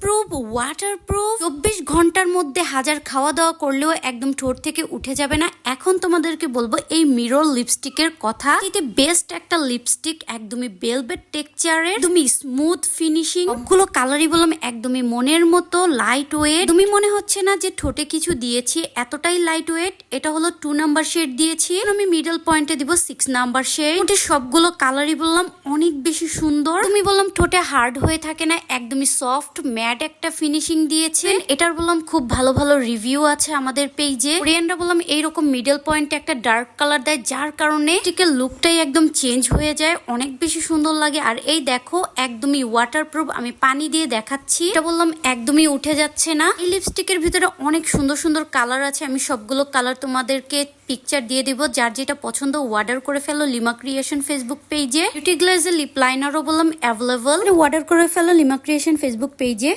Prove water proof চব্বিশ ঘণ্টার মধ্যে হাজার খাওয়া দাওয়া করলেও একদম ঠোঁট থেকে উঠে যাবে না। এখন তোমাদেরকে বলব এই মিরর লিপস্টিকের কথা। এতে বেস্ট একটা লিপস্টিক একদমই বেলভেট টেক্সচারের একদমই স্মুথ ফিনিশিং সবগুলো কালারই বললাম একদমই মনের মতো লাইট ওয়েট তুমি মনে হচ্ছে না যে ঠোঁটে কিছু দিয়েছি, এতটাই লাইট ওয়েট এটা হলো টু নাম্বার শেড দিয়েছি। আমি মিডল পয়েন্টে দিব সিক্স নাম্বার শেড ঠোঁটে সবগুলো কালারই বললাম অনেক বেশি সুন্দর। তুমি বললাম ঠোঁটে হার্ড হয়ে থাকে না, একদমই সফট ম্যাট একটা ফিনিশিং দিয়েছে। এটার বললাম খুব ভালো ভালো রিভিউ আছে আমাদের পেজে কোরিয়ানরা বললাম এইরকম মিডল পয়েন্টে একটা ডার্ক কালার দেয় যার কারণে টিকের লুকটাই একদম চেঞ্জ হয়ে যায় অনেক বেশি সুন্দর লাগে। আর এই দেখো একদমই ওয়াটারপ্রুফ আমি পানি দিয়ে দেখাচ্ছি। এটা বললাম একদমই উঠে যাচ্ছে না। এই লিপস্টিকের ভিতরে অনেক সুন্দর সুন্দর কালার আছে। আমি সবগুলো কালার তোমাদেরকে পিকচার দিয়ে দিব। যার যেটা পছন্দ অর্ডার করে ফেলো লিমা ক্রিয়েশন ফেসবুক পেজে বিউটি গ্লাসের লিপ লাইনারও বললাম অ্যাভেলেবল অর্ডার করে ফেলো লিমা ক্রিয়েশন ফেসবুক পেজে